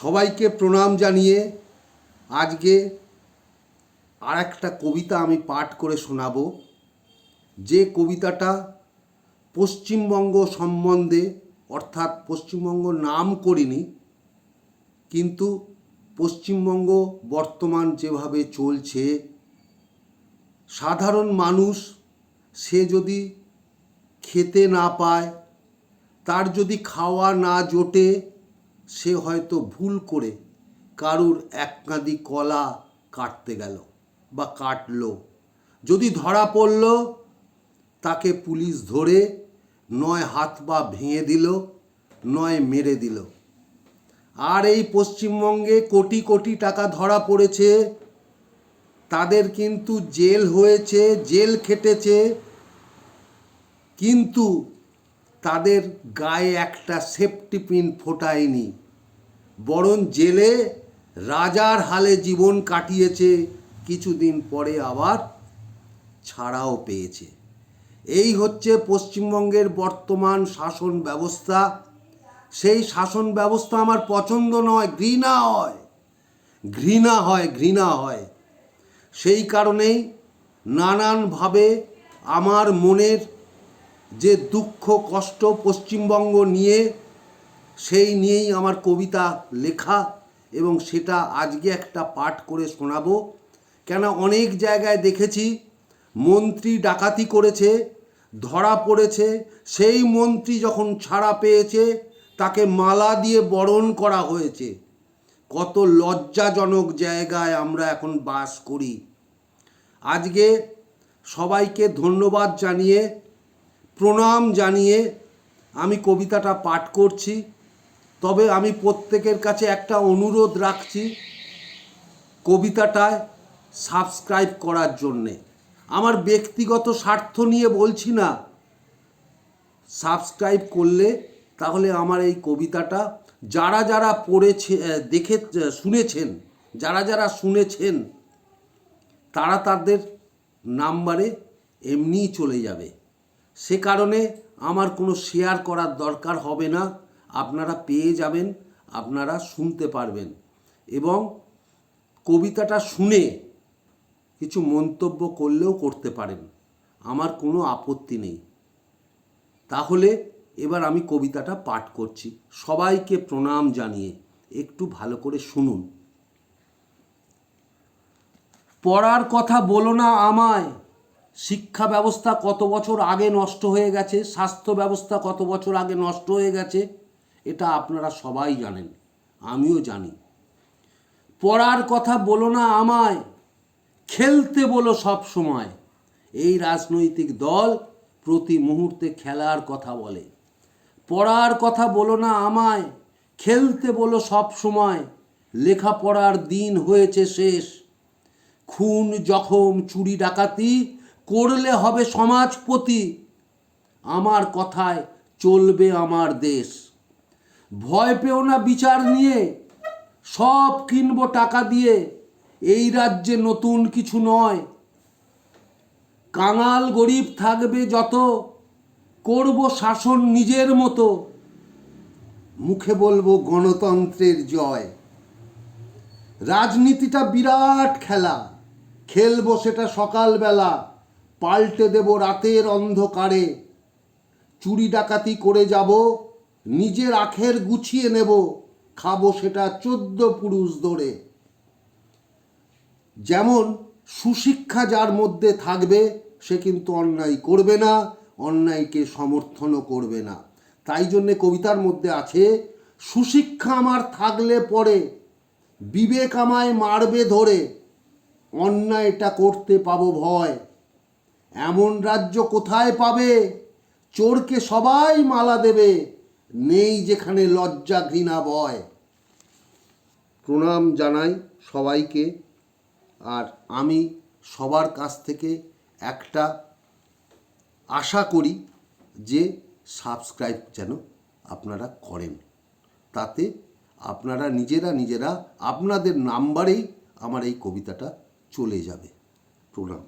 সবাইকে প্রণাম জানিয়ে আজকে আর একটা কবিতা আমি পাঠ করে শোনাব। যে কবিতাটা পশ্চিমবঙ্গ সম্বন্ধে, অর্থাৎ পশ্চিমবঙ্গ নাম করিনি, কিন্তু পশ্চিমবঙ্গ বর্তমান যেভাবে চলছে, সাধারণ মানুষ সে যদি খেতে না পায়, তার যদি খাওয়া না জোটে সে হয়তো ভুল করে কারুর এক কাঁদি কলা কাটতে গেল বা কাটলো। যদি ধরা পড়ল, তাকে পুলিশ ধরে নয় হাত পা ভেঙে দিল, নয় মেরে দিল। আর এই পশ্চিমবঙ্গে কোটি কোটি টাকা ধরা পড়েছে, তাদের কিন্তু জেল হয়েছে, জেল খেটেছে, কিন্তু তাদের গায়ে একটা সেফটি পিন ফোটায়নি। বরং জেলে রাজার হালে জীবন কাটিয়েছে, কিছুদিন পরে আবার ছাড়াও পেয়েছে। এই হচ্ছে পশ্চিমবঙ্গের বর্তমান শাসন ব্যবস্থা। সেই শাসন ব্যবস্থা আমার পছন্দ নয়, ঘৃণা হয়। ঘৃণা হয় ঘৃণা হয়। সেই কারণেই নানানভাবে আমার মনের যে দুঃখ, কষ্ট পশ্চিমবঙ্গ নিয়ে সেই নিয়েই আমার কবিতা লেখা এবং সেটা আজকে একটা পাঠ করে শোনাবো। কেন অনেক জায়গায় দেখেছি, মন্ত্রী ডাকাতি করেছে, ধরা পড়েছে, সেই মন্ত্রী যখন ছাড়া পেয়েছে, তাকে মালা দিয়ে বরণ করা হয়েছে। কত লজ্জাজনক জায়গায় আমরা এখন বাস করি। আজকে সবাইকে ধন্যবাদ জানিয়ে, প্রণাম জানিয়ে আমি কবিতাটা পাঠ করছি। তবে আমি প্রত্যেকের কাছে একটা অনুরোধ রাখছি কবিতাটায় সাবস্ক্রাইব করার জন্যে। আমার ব্যক্তিগত স্বার্থ নিয়ে বলছি না। সাবস্ক্রাইব করলে তাহলে আমার এই কবিতাটা যারা যারা পড়েছে দেখে শুনেছেন, যারা যারা শুনেছেন, তারা তাদের নাম্বারে এমনিই চলে যাবে। সে কারণে আমার কোনো শেয়ার করার দরকার হবে না। আপনারা পেয়ে যাবেন, আপনারা শুনতে পারবেন। এবং কবিতাটা শুনে কিছু মন্তব্য করলেও করতে পারেন। আমার কোনো আপত্তি নেই। তাহলে এবার আমি কবিতাটা পাঠ করছি। সবাইকে প্রণাম জানিয়ে একটু ভালো করে শুনুন। পড়ার কথা বলো না আমায়। শিক্ষা ব্যবস্থা কত বছর আগে নষ্ট হয়ে গেছে? স্বাস্থ্য ব্যবস্থা কত বছর আগে নষ্ট হয়ে গেছে? এটা আপনারা সবাই জানেন, আমিও জানি। পড়ার কথা বলো না আমায়, খেলতে বলো সব সময়। এই রাজনৈতিক দল প্রতি মুহূর্তে খেলার কথা বলে। পড়ার কথা বলো না আমায়, খেলতে বলো সব সময়। লেখাপড়ার দিন হয়েছে শেষ। খুন, জখম, চুরি, ডাকাতি করলে হবে সমাজপতি। আমার কথায় চলবে আমার দেশ। ভয় পেও না বিচার নিয়ে। সব কিনবো টাকা দিয়ে। এই রাজ্যে নতুন কিছু নয়। কাঙাল গরিব থাকবে যত। করব শাসন নিজের মতো। মুখে বলব গণতন্ত্রের জয়। রাজনীতিটা বিরাট খেলা। খেলব সেটা সকালবেলা। পাল্টে দেব রাতের অন্ধকারে। চুরি ডাকাতি করে যাব। নিজের আখের গুছিয়ে নেব, খাব সেটা চোদ্দ পুরুষ ধরে যেমন সুশিক্ষা যার মধ্যে থাকবে, সে কিন্তু অন্যায় করবে না, অন্যায়কে সমর্থনও করবে না। তাই জন্যে কবিতার মধ্যে আছে, সুশিক্ষা আমার থাকলে পরে, বিবেক আমায় মারবে ধরে, অন্যায়টা করতে পাবো ভয়। এমন রাজ্য কোথায় পাবে? চোরকে সবাই মালা দেবে নেই যেখানে লজ্জা, ঘৃণা, ভয়। প্রণাম জানাই সবাইকে। আর আমি সবার কাছ থেকে একটা আশা করি যে সাবস্ক্রাইব যেন আপনারা করেন। তাতে আপনারা নিজেরা নিজেরা আপনাদের নাম্বারেই আমার এই কবিতাটা চলে যাবে। প্রণাম।